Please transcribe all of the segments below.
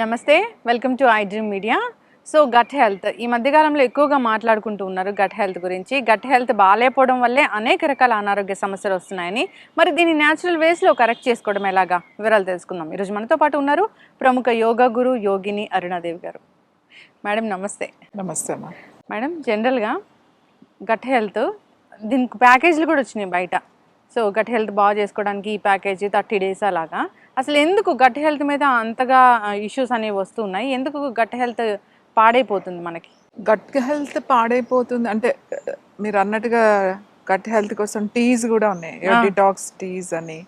నమస్తే welcome to I dream media so gut health ఈ మధ్యకాలంలో ఎక్కువగా మాట్లాడుకుంటూ ఉన్నారు గట్ హెల్త్ గురించి. గట్ హెల్త్ బాగాలేకపోవడం వల్లే అనేక రకాల అనారోగ్య సమస్యలు వస్తున్నాయని. మరి దీన్ని న్యాచురల్ వేస్లో కరెక్ట్ చేసుకోవడం ఎలాగా? వివరాలు తెలుసుకుందాం. ఈరోజు మనతో పాటు ఉన్నారు ప్రముఖ యోగా గురు యోగిని అరుణాదేవి గారు. మేడం నమస్తే. నమస్తే మేడం జనరల్గా గట్ హెల్త్ దీనికి ప్యాకేజీలు కూడా వచ్చినాయి బయట. సో గట్ హెల్త్ బాగా చేసుకోవడానికి ఈ ప్యాకేజ్ థర్టీ డేస్ అలాగా. అసలు ఎందుకు గట్ హెల్త్ మీద అంతగా ఇష్యూస్ అనేవి వస్తున్నాయి? ఎందుకు గట్ హెల్త్ పాడైపోతుంది మనకి? గట్ హెల్త్ పాడైపోతుంది అంటే మీరు అన్నట్టుగా గట్ హెల్త్ కోసం టీస్ కూడా ఉన్నాయి. డిటాక్స్ టీస్ అని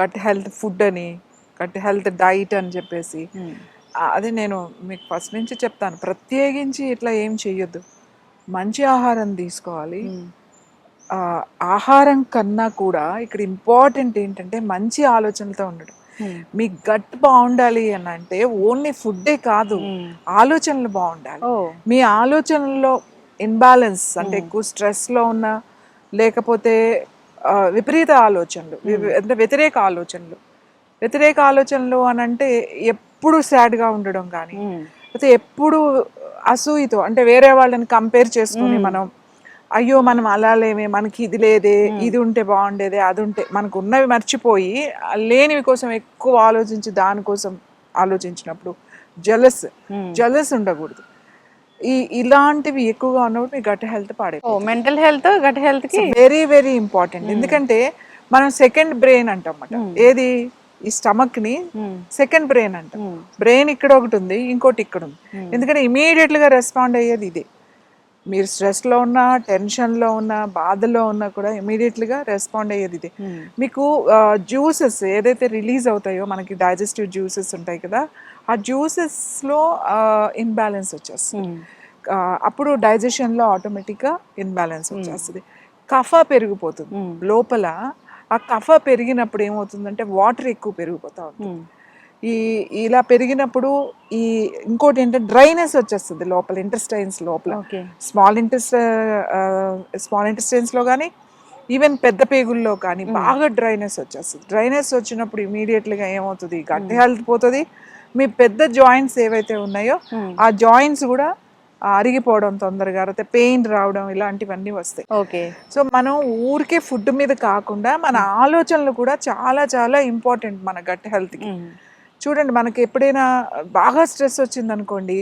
గట్ హెల్త్ ఫుడ్ అని గట్ హెల్త్ డైట్ అని చెప్పేసి. అది నేను మీకు ఫస్ట్ నుంచి చెప్తాను. ప్రత్యేకించి ఇట్లా ఏం చెయ్యొద్దు. మంచి ఆహారం తీసుకోవాలి. ఆహారం కన్నా కూడా ఇక్కడ ఇంపార్టెంట్ ఏంటంటే మంచి ఆలోచనలతో ఉండడం. మీ గట్ బాగుండాలి అని అంటే ఓన్లీ ఫుడ్డే కాదు ఆలోచనలు బాగుండాలి. మీ ఆలోచనల్లో ఇన్బ్యాలెన్స్ అంటే ఎక్కువ స్ట్రెస్లో ఉన్న లేకపోతే విపరీత ఆలోచనలు అంటే వ్యతిరేక ఆలోచనలు. వ్యతిరేక ఆలోచనలు అని అంటే ఎప్పుడు సాడ్గా ఉండడం కానీ అయితే ఎప్పుడు అసూయతో అంటే వేరే వాళ్ళని కంపేర్ చేసుకుని మనం అయ్యో మనం అలా లేమే మనకి ఇది లేదే ఇది ఉంటే బాగుండేదే అది ఉంటే మనకు ఉన్నవి మర్చిపోయి లేనివి కోసం ఎక్కువ ఆలోచించి దానికోసం ఆలోచించినప్పుడు జలస్ జలస్ ఉండకూడదు. ఈ ఇలాంటివి ఎక్కువగా ఉన్నప్పుడు మీ గట్ హెల్త్ పాడే మెంటల్ హెల్త్ గట్ హెల్త్కి? వెరీ వెరీ ఇంపార్టెంట్ ఎందుకంటే మనం సెకండ్ బ్రెయిన్ అంటాం అన్నమాట ఏది? ఈ స్టమక్ని సెకండ్ బ్రెయిన్ అంటాం. బ్రెయిన్ ఇక్కడ ఒకటి ఉంది ఇంకోటి ఇక్కడ ఉంది. ఎందుకంటే ఇమీడియట్గా రెస్పాండ్ అయ్యేది ఇదే. మీరు స్ట్రెస్లో ఉన్నా టెన్షన్లో ఉన్నా బాధలో ఉన్నా కూడా ఇమీడియట్గా రెస్పాండ్ అయ్యేది ఇదే. మీకు జ్యూసెస్ ఏదైతే రిలీజ్ అవుతాయో మనకి డైజెస్టివ్ జ్యూసెస్ ఉంటాయి కదా ఆ జ్యూసెస్లో ఇన్బ్యాలెన్స్ వచ్చేస్తుంది. అప్పుడు digestion లో ఆటోమేటిక్గా ఇన్బ్యాలెన్స్ వచ్చేస్తుంది. కఫ పెరిగిపోతుంది. లోపల ఆ కఫ పెరిగినప్పుడు ఏమవుతుందంటే వాటర్ ఎక్కువ పెరిగిపోతా ఉంటుంది. ఈ ఇలా పెరిగినప్పుడు ఈ ఇంకోటి ఏంటంటే డ్రైనెస్ వచ్చేస్తుంది లోపల ఇంటెస్టైన్స్ లోపల. స్మాల్ ఇంటెస్ట్ స్మాల్ ఇంటెస్టైన్స్లో కానీ ఈవెన్ పెద్ద పేగుల్లో కానీ బాగా డ్రైనెస్ వచ్చేస్తుంది. డ్రైనెస్ వచ్చినప్పుడు immediately గా ఏమవుతుంది గట్టి హెల్త్ పోతుంది. మీ పెద్ద జాయింట్స్ ఏవైతే ఉన్నాయో ఆ జాయింట్స్ కూడా అరిగిపోవడం తొందరగా అయితే పెయిన్ రావడం ఇలాంటివన్నీ వస్తాయి. ఓకే. సో మనం ఊరికే ఫుడ్ మీద కాకుండా మన ఆలోచనలు కూడా చాలా చాలా ఇంపార్టెంట్ మన గట్ హెల్త్కి. చూడండి మనకి ఎప్పుడైనా బాగా స్ట్రెస్ వచ్చింది అనుకోండి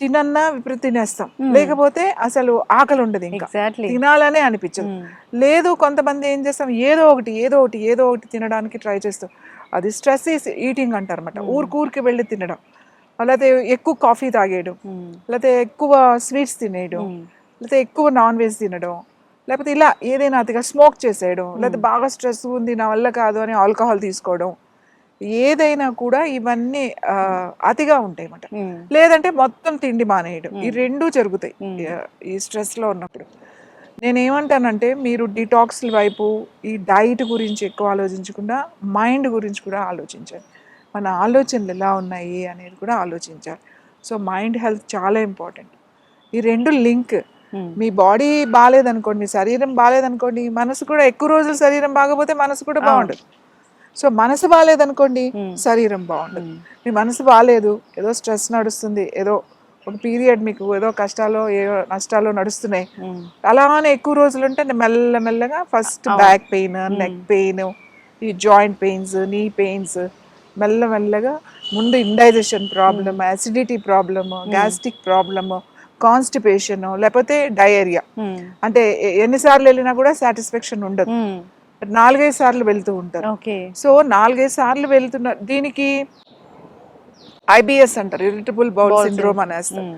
తినన్నా విపరీత తినేస్తాం లేకపోతే అసలు ఆకలి ఉండదు ఇంకా తినాలనే అనిపించదు. లేదు కొంతమంది ఏం చేస్తాం ఏదో ఒకటి ఏదో ఒకటి ఏదో ఒకటి తినడానికి ట్రై చేస్తాం. అది స్ట్రెస్ ఈటింగ్ అంటారు అనమాట ఊరికి ఊరికి వెళ్ళి తినడం. లేకపోతే ఎక్కువ కాఫీ తాగేయడం. లేకపోతే ఎక్కువ స్వీట్స్ తినేయడం. లేకపోతే ఎక్కువ నాన్ వెజ్ తినడం. లేకపోతే ఇలా ఏదైనా అతిగా స్మోక్ చేసేయడం. లేకపోతే బాగా స్ట్రెస్ ఉంది నా వల్ల కాదు అని ఆల్కహాల్ తీసుకోవడం. ఏదైనా కూడా ఇవన్నీ అతిగా ఉంటాయి అన్నమాట లేదంటే మొత్తం తిండి మానేయడం. ఈ రెండూ జరుగుతాయి. ఈ- స్ట్రెస్లో ఉన్నప్పుడు. నేను ఏమంటానంటే మీరు డిటాక్స్ వైపు ఈ డైట్ గురించి ఎక్కువ ఆలోచించకుండా మైండ్ గురించి కూడా ఆలోచించాలి మన ఆలోచనలు ఎలా ఉన్నాయి అనేది కూడా ఆలోచించాలి. సో మైండ్ హెల్త్ చాలా ఇంపార్టెంట్. ఈ రెండు లింక్. మీ బాడీ బాగాలేదనుకోండి మీ శరీరం బాగాలేదనుకోండి మనసు కూడా ఎక్కువ రోజులు శరీరం బాగపోతే మనసు కూడా బాగుండదు. సో మనసు బాగాలేదనుకోండి శరీరం బాగుండదు. మీ మనసు బాగాలేదు ఏదో స్ట్రెస్ నడుస్తుంది ఏదో ఒక పీరియడ్ మీకు ఏదో కష్టాలు ఏదో నష్టాలు నడుస్తున్నాయి. అలానే ఎక్కువ రోజులు ఉంటే మెల్ల మెల్లగా first back pain neck pain ఈ జాయింట్ పెయిన్స్ నీ పెయిన్స్ మెల్ల మెల్లగా ముందు indigestion problem acidity problem gastric problem constipation లేకపోతే డయేరియా. అంటే ఎన్నిసార్లు వెళ్ళినా కూడా సాటిస్ఫాక్షన్ ఉండదు. నాలుగైదు సార్లు వెళ్తూ ఉంటారు. సో నాలుగైదు సార్లు వెళ్తున్న దీనికి ఐబిఎస్ అంటారు ఇరిటబుల్ బౌల్ సిండ్రోమ్ అనేస్తారు.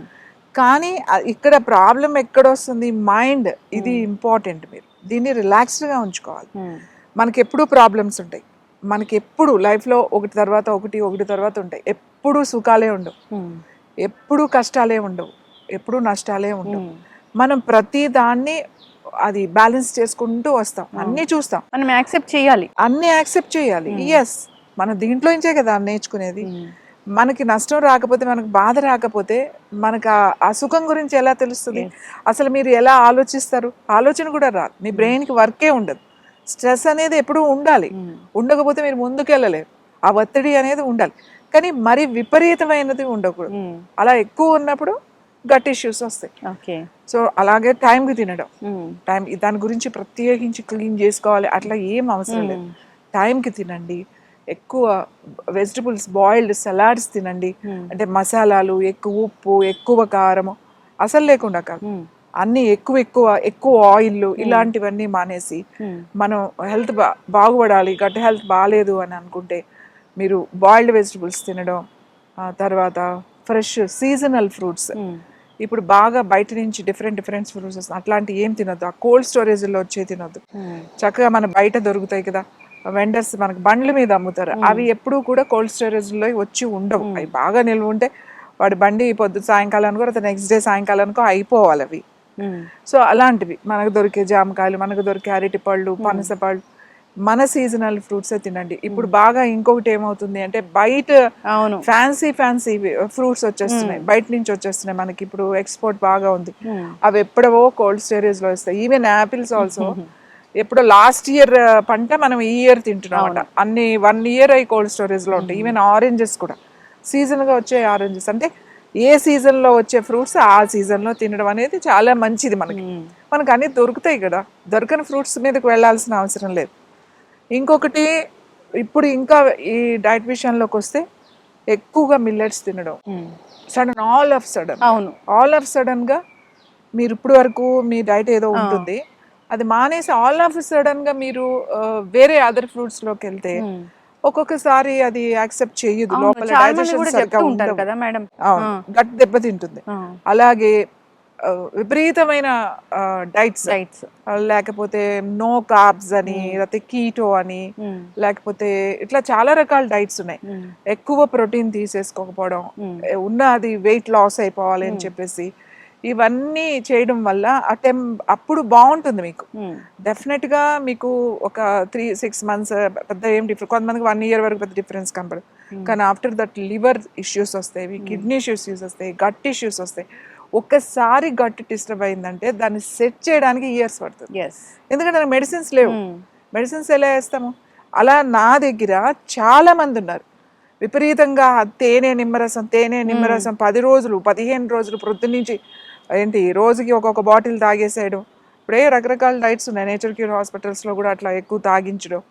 కానీ ఇక్కడ ప్రాబ్లం ఎక్కడ వస్తుంది మైండ్ ఇది ఇంపార్టెంట్ మీరు. దీన్ని రిలాక్స్డ్గా ఉంచుకోవాలి. మనకి ఎప్పుడు ప్రాబ్లమ్స్ ఉంటాయి. మనకి ఎప్పుడు లైఫ్లో ఒకటి తర్వాత ఒకటి ఒకటి తర్వాత ఉంటాయి. ఎప్పుడు సుఖాలే ఉండవు. ఎప్పుడు కష్టాలే ఉండవు. ఎప్పుడు నష్టాలే ఉండవు. మనం ప్రతి దాన్ని అది బ్యాలెన్స్ చేసుకుంటూ వస్తాం. అన్నీ చూస్తాం. మనం యాక్సెప్ట్ చేయాలి. అన్నీ యాక్సెప్ట్ చేయాలి. ఎస్ మనం దీంట్లో నుంచే కదా నేర్చుకునేది. మనకి నష్టం రాకపోతే మనకు బాధ రాకపోతే మనకు ఆ- సుఖం గురించి ఎలా తెలుస్తుంది? అసలు మీరు ఎలా ఆలోచిస్తారు? ఆలోచన కూడా రాదు. మీ బ్రెయిన్కి వర్కే ఉండదు. స్ట్రెస్ అనేది ఎప్పుడూ ఉండాలి. ఉండకపోతే మీరు ముందుకు వెళ్ళలేరు ఆ ఒత్తిడి అనేది ఉండాలి. కానీ మరి విపరీతమైనది ఉండకూడదు. అలా ఎక్కువ ఉన్నప్పుడు గట్ ఇష్యూస్ వస్తాయి. ఓకే. సో అలాగే టైంకి తినడం. టైం దాని గురించి ప్రత్యేకించి క్లీన్ చేసుకోవాలి అట్లా ఏం అవసరం లేదు. టైంకి తినండి. ఎక్కువ వెజిటబుల్స్ బాయిల్డ్ సలాడ్స్ తినండి. అంటే మసాలాలు ఎక్కువ ఉప్పు ఎక్కువ కారము అసలు లేకుండా కాదు. అన్ని ఎక్కువ ఎక్కువ ఎక్కువ ఆయిల్ ఇలాంటివన్నీ మానేసి మనం హెల్త్ బా బాగుపడాలి. గట్ హెల్త్ బాగాలేదు అని అనుకుంటే మీరు బాయిల్డ్ వెజిటబుల్స్ తినడం తర్వాత ఫ్రెష్ సీజనల్ ఫ్రూట్స్ ఇప్పుడు బాగా బయట నుంచి డిఫరెంట్ డిఫరెంట్ ఫ్రూట్స్ వస్తాయి అట్లాంటి ఏం తినొద్దు. ఆ కోల్డ్ స్టోరేజ్లో వచ్చే తినొద్దు. చక్కగా మన బయట దొరుకుతాయి కదా. వెండర్స్ మనకి బండ్ల మీద అమ్ముతారు. అవి ఎప్పుడూ కూడా కోల్డ్ స్టోరేజ్లో వచ్చి ఉండవు. అవి బాగా నిల్వ ఉంటే వాడి బండి పొద్దు సాయంకాలానికో లేదా నెక్స్ట్ డే సాయంకాలానికో అయిపోవాలి అవి. సో అలాంటివి. మనకు దొరికే జామకాయలు మనకు దొరికే అరటి పళ్ళు పనస పళ్ళు మన సీజనల్ ఫ్రూట్స్ తినండి. ఇప్పుడు బాగా ఇంకొకటి ఏమవుతుంది అంటే బయట అవును. ఫ్యాన్సీ ఫ్యాన్సీ ఫ్రూట్స్ వచ్చేస్తున్నాయి. బయట నుంచి వచ్చేస్తున్నాయి. మనకి ఇప్పుడు ఎక్స్పోర్ట్ బాగా ఉంది. అవి ఎప్పుడవో కోల్డ్ స్టోరేజ్లో వస్తాయి. ఈవెన్ యాపిల్స్ ఆల్సో ఎప్పుడో లాస్ట్ ఇయర్ పంట మనం ఈ ఇయర్ తింటున్నాం అంట అన్ని వన్ ఇయర్ అయి కోల్డ్ స్టోరేజ్లో ఉంటాయి. ఈవెన్ ఆరెంజెస్ కూడా. సీజన్గా వచ్చే ఆరెంజెస్ అంటే ఏ సీజన్లో వచ్చే ఫ్రూట్స్ ఆ సీజన్లో తినడం అనేది చాలా మంచిది మనకి. మనకు అన్ని దొరుకుతాయి కదా. దొరకని ఫ్రూట్స్ మీదకి వెళ్ళాల్సిన అవసరం లేదు. ఇంకొకటి ఇప్పుడు ఇంకా ఈ డైట్ విషయంలోకి వస్తే ఎక్కువగా మిల్లెట్స్ తినడం. Sudden all of sudden. అవును. ఆల్ ఆఫ్ సడన్గా మీరు ఇప్పుడు వరకు మీ డైట్ ఏదో ఉంటుంది. అది మానేసి ఆల్ ఆఫ్ సడన్గా మీరు వేరే అదర్ ఫ్రూట్స్లోకి వెళ్తే ఒక్కొక్కసారి అది యాక్సెప్ట్ చేయదు. లోపల డైజెషన్ సరిగ్గా ఉండదు కదా మేడం. గట్ దెబ్బతింటుంది అలాగే విపరీతమైన డైట్స్ రైట్స్ లేకపోతే నో కార్బ్స్ అని లేకపోతే కీటో అని లేకపోతే ఇట్లా చాలా రకాల డైట్స్ ఉన్నాయి. ఎక్కువ ప్రోటీన్ తీసేసుకోకపోవడం ఉన్న అది వెయిట్ లాస్ అయిపోవాలి అని చెప్పేసి ఇవన్నీ చేయడం వల్ల ఆ టెం అప్పుడు బాగుంటుంది మీకు. డెఫినెట్గా మీకు ఒక త్రీ సిక్స్ మంత్స్ పెద్ద ఏం డిఫరెన్స్ కొంతమందికి వన్ ఇయర్ వరకు పెద్ద డిఫరెన్స్ కనపడదు. కానీ ఆఫ్టర్ దట్ లివర్ ఇష్యూస్ వస్తాయి కిడ్నీ ఇష్యూస్ వస్తాయి గట్ ఇష్యూస్ వస్తాయి. ఒక్కసారి గట్ డిస్టర్బ్ అయిందంటే దాన్ని సెట్ చేయడానికి ఇయర్స్ పడుతుంది. ఎందుకంటే మెడిసిన్స్ లేవు. మెడిసిన్స్ ఎలా వేస్తాము అలా నా దగ్గర చాలా మంది ఉన్నారు. విపరీతంగా తేనె నిమ్మరసం తేనె నిమ్మరసం పది రోజులు పదిహేను రోజులు ప్రొద్దు నుంచి ఏంటి రోజుకి ఒక్కొక్క బాటిల్ తాగేసేయడం. ఇప్పుడే రకరకాల డైట్స్ ఉన్నాయి. నేచర్ క్యూర్ హాస్పిటల్స్లో కూడా అట్లా ఎక్కువ తాగించడం.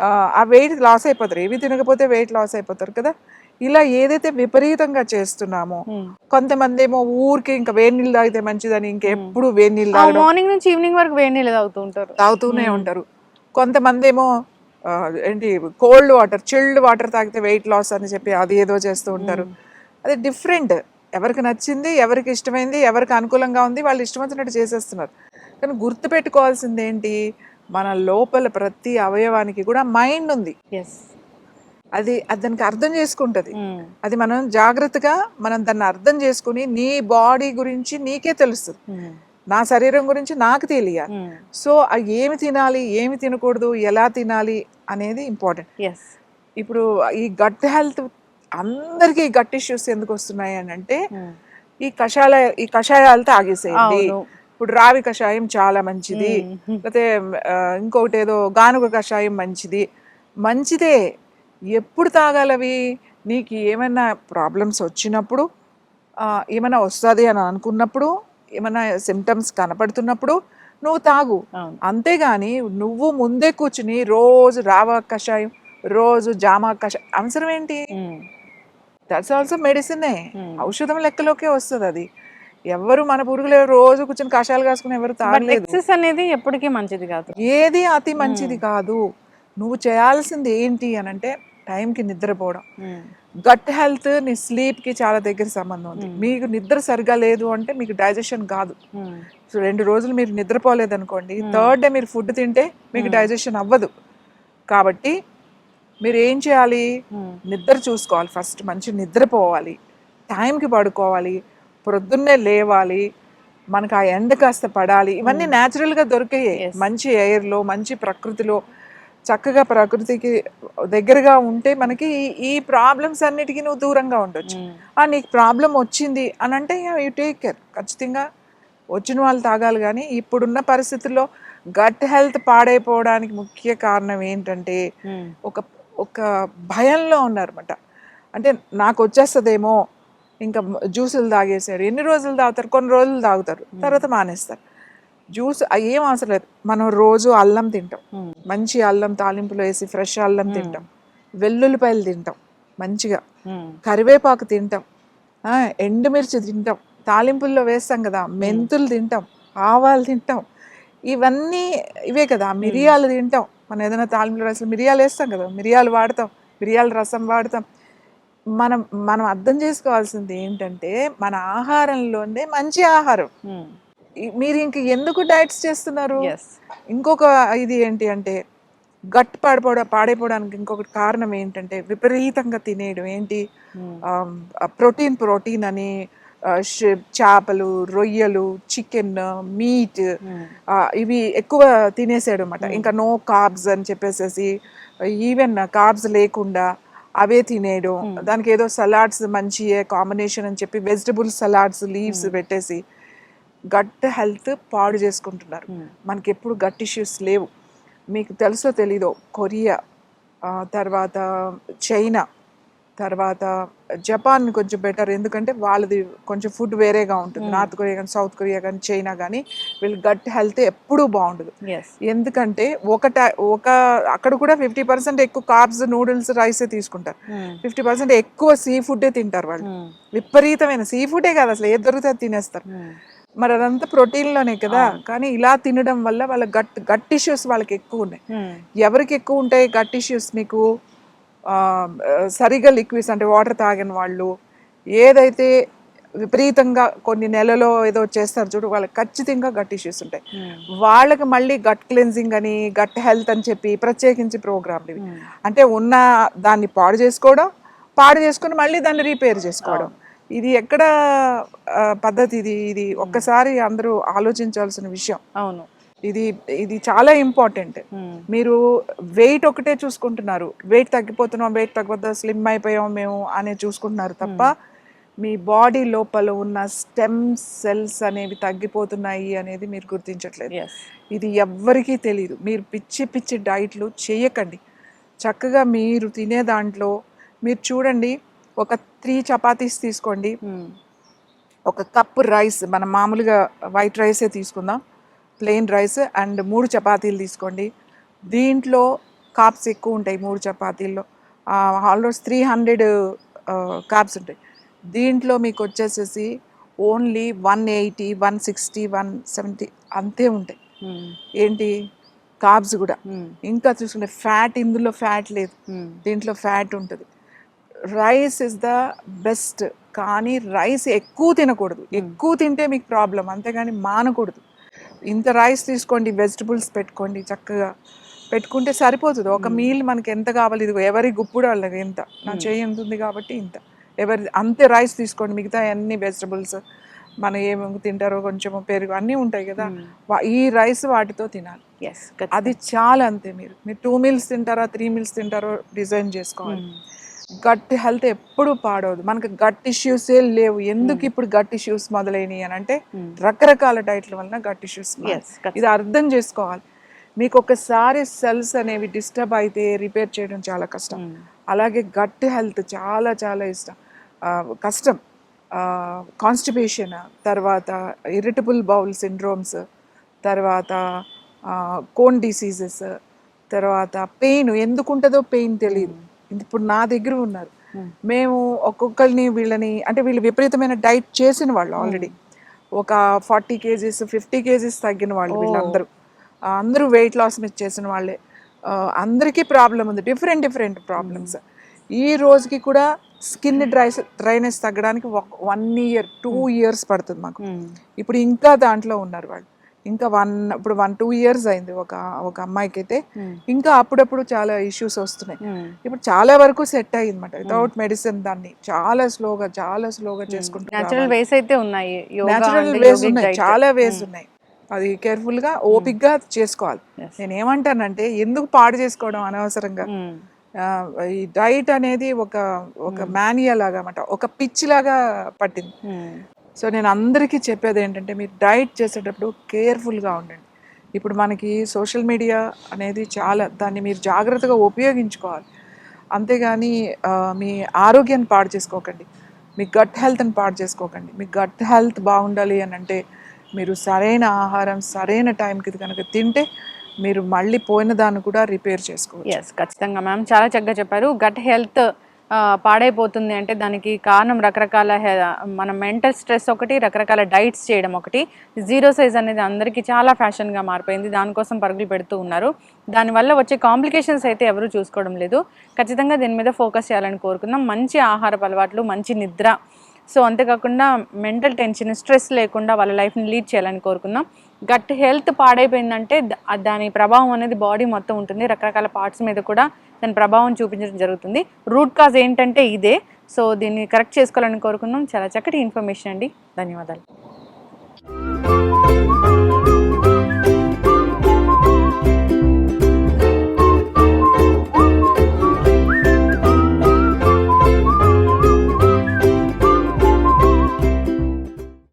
ఆ, ఆ వెయిట్ లాస్ అయిపోతారు. ఏవి తినకపోతే వెయిట్ లాస్ అయిపోతారు కదా. ఇలా ఏదైతే విపరీతంగా చేస్తున్నామో కొంతమంది ఏమో ఊరికి ఇంకా వేడి నీళ్ళు తాగితే మంచిదని ఇంకెప్పుడు వేడి నీళ్ళు తాగడం. మార్నింగ్ నుంచి ఈవినింగ్ వరకు వేడి నీళ్ళు తాగుతూ ఉంటారు. తాగుతూనే ఉంటారు. కొంతమంది ఏమో ఏంటి కోల్డ్ వాటర్ చిల్డ్ వాటర్ తాగితే వెయిట్ లాస్ అని చెప్పి అది ఏదో చేస్తూ ఉంటారు. అది డిఫరెంట్. ఎవరికి నచ్చింది ఎవరికి ఇష్టమైంది ఎవరికి అనుకూలంగా ఉంది వాళ్ళు ఇష్టం వచ్చినట్టు చేసేస్తున్నారు. కానీ గుర్తుపెట్టుకోవాల్సింది ఏంటి మన లోపల ప్రతి అవయవానికి కూడా మైండ్ ఉంది. అది అది దానికి అర్థం చేసుకుంటది. అది మనం జాగ్రత్తగా మనం దాన్ని అర్థం చేసుకుని నీ బాడీ గురించి నీకే తెలుస్తుంది. నా శరీరం గురించి నాకు తెలియాలి. సో అది ఏమి తినాలి ఏమి తినకూడదు ఎలా తినాలి అనేది ఇంపార్టెంట్. ఇప్పుడు ఈ గట్ హెల్త్ అందరికీ గట్ ఇష్యూస్ ఎందుకు వస్తున్నాయి అని అంటే ఈ కషాయాల ఈ కషాయాలు తాగేసేయండి. ఇప్పుడు రావి కషాయం చాలా మంచిది. లేకపోతే ఇంకొకటి ఏదో గానుగ కషాయం మంచిది. మంచిదే ఎప్పుడు తాగాలవి? నీకు ఏమైనా ప్రాబ్లమ్స్ వచ్చినప్పుడు ఏమైనా వస్తుంది అని అనుకున్నప్పుడు ఏమైనా సిమ్టమ్స్ కనపడుతున్నప్పుడు నువ్వు తాగు. అంతేగాని నువ్వు ముందే కూర్చుని రోజు రావ కషాయం రోజు జామా కషాయం అవసరం ఏంటి దట్స్ ఆల్సో మెడిసినే ఔషధం లెక్కలోకే వస్తుంది అది. ఎవరు మన పురుగులు రోజు కూర్చొని కషాయాలు కాసుకుని ఎవరు ఎక్సెస్ అనేది ఎప్పటికీ మంచిది కాదు. ఏది అతి మంచిది కాదు. నువ్వు చేయాల్సింది ఏంటి అని అంటే టైంకి నిద్రపోవడం. గట్ హెల్త్ నీ స్లీప్కి చాలా దగ్గర సంబంధం ఉంది. మీకు నిద్ర సరిగా లేదు అంటే మీకు డైజెషన్ కాదు. సో రెండు రోజులు మీరు నిద్రపోలేదు అనుకోండి థర్డ్ డే మీరు ఫుడ్ తింటే మీకు డైజెషన్ అవ్వదు. కాబట్టి మీరు ఏం చేయాలి? నిద్ర చూసుకోవాలి ఫస్ట్. మంచి నిద్రపోవాలి. టైంకి పడుకోవాలి. ప్రొద్దున్నే లేవాలి. మనకు ఆ ఎండ కాస్త పడాలి. ఇవన్నీ natural గా దొరికాయి. మంచి ఎయిర్లో మంచి ప్రకృతిలో చక్కగా ప్రకృతికి దగ్గరగా ఉంటే మనకి ఈ- ఈ ప్రాబ్లమ్స్ అన్నిటికీ నువ్వు దూరంగా ఉండొచ్చు. ఆ నీకు ప్రాబ్లం వచ్చింది అని అంటే యూ టేక్ కేర్ ఖచ్చితంగా వచ్చిన వాళ్ళు తాగాలి కానీ ఇప్పుడున్న పరిస్థితుల్లో గట్ హెల్త్ పాడైపోవడానికి ముఖ్య కారణం ఏంటంటే ఒక ఒక భయంలో ఉన్నారన్నమాట. అంటే నాకు వచ్చేస్తుందేమో ఇంకా జ్యూసులు తాగేసారు ఎన్ని రోజులు తాగుతారు కొన్ని రోజులు తాగుతారు తర్వాత మానేస్తారు. జ్యూస్ ఏం అవసరం లేదు. మనం రోజు అల్లం తింటాం. మంచి అల్లం తాలింపులో వేసి ఫ్రెష్ అల్లం తింటాం. వెల్లుల్లిపాయలు తింటాం. మంచిగా. కరివేపాకు తింటాం. ఎండుమిర్చి తింటాం. తాలింపుల్లో వేస్తాం కదా మెంతులు తింటాం ఆవాలు తింటాం. ఇవన్నీ ఇవే కదా మిరియాలు తింటాం. మనం ఏదైనా తాలింపులో రసం మిరియాలు వేస్తాం కదా మిరియాలు వాడతాం మిరియాల రసం వాడతాం. మనం మనం అర్థం చేసుకోవాల్సింది ఏంటంటే మన ఆహారంలోనే మంచి ఆహారం. మీరు ఇంక ఎందుకు డైట్స్ చేస్తున్నారు. ఇంకొక ఇది ఏంటి అంటే గట్ పాడిపోవడం పాడైపోవడానికి ఇంకొకటి కారణం ఏంటంటే విపరీతంగా తినేయడం. ఏంటి? ఉమ్, ప్రోటీన్ ప్రోటీన్ అని చేపలు రొయ్యలు చికెన్ మీట్ ఉమ్, ఇవి ఎక్కువ తినేసాడు అనమాట ఇంకా నో కార్బ్స్ అని చెప్పేసేసి ఈవెన్ కార్బ్స్ లేకుండా అవే తినేయడం. దానికి ఏదో సలాడ్స్ మంచి కాంబినేషన్ అని చెప్పి వెజిటబుల్ సలాడ్స్ లీవ్స్ పెట్టేసి గట్ హెల్త్ పాడు చేసుకుంటున్నారు. ఉమ్, మనకి ఎప్పుడు గట్ ఇష్యూస్ లేవు. మీకు తెలుసో తెలీదో కొరియా తర్వాత చైనా తర్వాత జపాన్ కొంచెం బెటర్. ఎందుకంటే వాళ్ళది కొంచెం ఫుడ్ వేరేగా ఉంటుంది. నార్త్ కొరియా కానీ సౌత్ కొరియా కానీ చైనా కానీ వీళ్ళు గట్ హెల్త్ ఎప్పుడూ బాగుండదు. ఎందుకంటే ఒక ఒక అక్కడ కూడా ఫిఫ్టీ పర్సెంట్ ఎక్కువ కార్బ్స్ నూడిల్స్ రైసే తీసుకుంటారు. ఉమ్, ఫిఫ్టీ పర్సెంట్ ఎక్కువ సీ ఫుడ్డే తింటారు వాళ్ళు. విపరీతమైన సీ ఫుడే కాదు అసలు ఏది దొరికితే అది తినేస్తారు. మరి అదంతా ప్రోటీన్లోనే కదా. కానీ ఇలా తినడం వల్ల వాళ్ళ గట్ గట్ ఇష్యూస్ వాళ్ళకి ఎక్కువ ఉన్నాయి. ఎవరికి ఎక్కువ ఉంటాయి గట్ ఇష్యూస్ మీకు? సరిగా లిక్విడ్స్ అంటే వాటర్ తాగిన వాళ్ళు ఏదైతే విపరీతంగా కొన్ని నెలలో ఏదో చేస్తారు చూడు వాళ్ళకి ఖచ్చితంగా గట్ ఇష్యూస్ ఉంటాయి. వాళ్ళకి మళ్ళీ గట్ క్లెన్జింగ్ అని గట్ హెల్త్ అని చెప్పి ప్రత్యేకించి ఇవి. ఉమ్, అంటే ఉన్న దాన్ని పాడు చేసుకోవడం పాడు చేసుకొని మళ్ళీ దాన్ని రిపేర్ చేసుకోవడం. ఇది ఎక్కడ పద్ధతి ఇది? ఇది ఒక్కసారి అందరూ ఆలోచించాల్సిన విషయం. అవును. ఇది ఇది చాలా ఇంపార్టెంట్. మీరు వెయిట్ ఒకటే చూసుకుంటున్నారు. వెయిట్ తగ్గిపోతున్నాం వెయిట్ తగ్గిపోతా స్లిమ్ అయిపోయాం మేము అనే చూసుకుంటున్నారు తప్ప మీ బాడీ లోపల ఉన్న స్టెమ్ సెల్స్ అనేవి తగ్గిపోతున్నాయి అనేది మీరు గుర్తించట్లేదు. Yes. ఇది ఎవ్వరికీ తెలియదు మీరు పిచ్చి పిచ్చి డైట్లు చేయకండి. చక్కగా మీరు తినే దాంట్లో మీరు చూడండి ఒక త్రీ చపాతీస్ తీసుకోండి. ఒక కప్ రైస్ మనం మామూలుగా వైట్ రైసే తీసుకుందాం. ప్లెయిన్ రైస్ అండ్ మూడు చపాతీలు తీసుకోండి. దీంట్లో కాప్స్ ఎక్కువ ఉంటాయి మూడు చపాతీల్లో. ఆల్మోస్ట్ త్రీ హండ్రెడ్ కాప్స్ ఉంటాయి. దీంట్లో మీకు వచ్చేసేసి only one eighty one sixty one seventy అంతే ఉంటాయి. ఏంటి? కాబ్స్ కూడా. ఇంకా చూసుకుంటే ఫ్యాట్ ఇందులో ఫ్యాట్ లేదు. దీంట్లో ఫ్యాట్ ఉంటుంది. Rice is the best. కానీ రైస్ ఎక్కువ తినకూడదు. ఎక్కువ తింటే మీకు ప్రాబ్లం. అంతేగాని మానకూడదు. ఇంత రైస్ తీసుకోండి వెజిటబుల్స్ పెట్టుకోండి చక్కగా. పెట్టుకుంటే సరిపోతుంది. ఒక మీల్ మనకి ఎంత కావాలి? ఇది ఎవరి గుప్పుడు వాళ్ళకి ఎంత నా చేయి ఎంత ఉంది కాబట్టి ఇంత. ఎవరి అంతే రైస్ తీసుకోండి. మిగతా అన్ని వెజిటబుల్స్ మనం ఏమేమి తింటారో కొంచెం పెరుగు అన్నీ ఉంటాయి కదా. ఈ రైస్ వాటితో తినాలి. అది చాలా అంతే మీరు. మీరు టూ మీల్స్ తింటారా త్రీ మీల్స్ తింటారో డిజైన్ చేసుకోవాలి. గట్ హెల్త్ ఎప్పుడు పాడవదు. మనకు గట్ ఇష్యూసే లేవు. ఎందుకు ఇప్పుడు గట్ ఇష్యూస్ మొదలైనవి అని అంటే Hmm. రకరకాల డైట్ల వలన గట్ ఇష్యూస్. ఇది అర్థం చేసుకోవాలి. మీకు ఒకసారి సెల్స్ అనేవి డిస్టర్బ్ అయితే రిపేర్ చేయడం చాలా కష్టం. ఉమ్, అలాగే గట్ హెల్త్ చాలా చాలా ఇష్టం. కష్టం. కాన్స్టిపేషన్ తర్వాత ఇరిటబుల్ బౌల్ సిండ్రోమ్స్ తర్వాత కోన్ డిసీజెస్ తర్వాత పెయిన్. ఎందుకు ఉంటుందో పెయిన్ తెలియదు ఇప్పుడు నా దగ్గర ఉన్నారు. మేము ఒక్కొక్కరిని వీళ్ళని అంటే వీళ్ళు విపరీతమైన డైట్ చేసిన వాళ్ళు ఆల్రెడీ. ఒక ఫార్టీ కేజీస్ ఫిఫ్టీ కేజీస్ తగ్గిన వాళ్ళు వీళ్ళందరూ. అందరూ వెయిట్ లాస్ మీద చేసిన వాళ్ళే. అందరికీ ప్రాబ్లం ఉంది. Different different problems. ఈ రోజుకి కూడా స్కిన్ డ్రై డ్రైనెస్ తగ్గడానికి వన్ ఇయర్ టూ ఇయర్స్ పడుతుంది మాకు. ఇప్పుడు ఇంకా దాంట్లో ఉన్నారు వాళ్ళు. ఇంకా వన్ ఇప్పుడు వన్ టూ ఇయర్స్ అయింది ఒక ఒక అమ్మాయికి అయితే Hmm. ఇంకా అప్పుడప్పుడు చాలా ఇష్యూస్ వస్తున్నాయి. ఉమ్, ఇప్పుడు చాలా వరకు సెట్ అయ్యింది అనమాట వితౌట్ మెడిసిన్ దాన్ని చాలా స్లోగా చాలా స్లోగా చేసుకుంటూ న్యాచురల్ వేస్ అయితే ఉన్నాయి. న్యాచురల్ వేస్ ఉన్నాయి. చాలా వేస్ ఉన్నాయి. అది కేర్ఫుల్గా ఓపిక్గా చేసుకోవాలి. Yes. నేను ఏమంటానంటే ఎందుకు పాడు చేసుకోవడం అనవసరంగా? ఈ డైట్ అనేది ఒక ఒక మానియా లాగా అనమాట ఒక పిచ్ లాగా పట్టింది. సో నేను అందరికీ చెప్పేది ఏంటంటే మీరు డైట్ చేసేటప్పుడు కేర్ఫుల్గా ఉండండి. ఇప్పుడు మనకి సోషల్ మీడియా అనేది చాలా దాన్ని మీరు జాగ్రత్తగా ఉపయోగించుకోవాలి. అంతేగాని మీ ఆరోగ్యాన్ని పాడు చేసుకోకండి. మీ గట్ హెల్త్ని పాడు చేసుకోకండి. మీ గట్ హెల్త్ బాగుండాలి అని అంటే మీరు సరైన ఆహారం సరైన టైంకి ఇది కనుక తింటే మీరు మళ్ళీ పోయిన దాన్ని కూడా రిపేర్ చేసుకోవచ్చు. ఎస్ ఖచ్చితంగా మ్యామ్. చాలా చక్కగా చెప్పారు. గట్ హెల్త్ పాడైపోతుంది అంటే దానికి కారణం రకరకాల మన మెంటల్ స్ట్రెస్ ఒకటి రకరకాల డైట్స్ చేయడం ఒకటి. జీరో సైజ్ అనేది అందరికీ చాలా ఫ్యాషన్గా మారిపోయింది. దానికోసం పరుగులు పెడుతూ ఉన్నారు. దానివల్ల వచ్చే కాంప్లికేషన్స్ అయితే ఎవరు చూసుకోవడం లేదు. ఖచ్చితంగా దీని మీద ఫోకస్ చేయాలని కోరుకుందాం. మంచి ఆహారపు అలవాట్లు మంచి నిద్ర. సో అంతేకాకుండా మెంటల్ టెన్షన్ స్ట్రెస్ లేకుండా వాళ్ళ లైఫ్ని లీడ్ చేయాలని కోరుకుందాం. గట్ హెల్త్ పాడైపోయిందంటే దాని ప్రభావం అనేది బాడీ మొత్తం ఉంటుంది. రకరకాల పార్ట్స్ మీద కూడా దాని ప్రభావం చూపించడం జరుగుతుంది. రూట్ కాజ్ ఏంటంటే ఇదే. సో దీన్ని కరెక్ట్ చేసుకోవాలని కోరుకున్నాం చాలా చక్కటి ఇన్ఫర్మేషన్ అండి. ధన్యవాదాలు.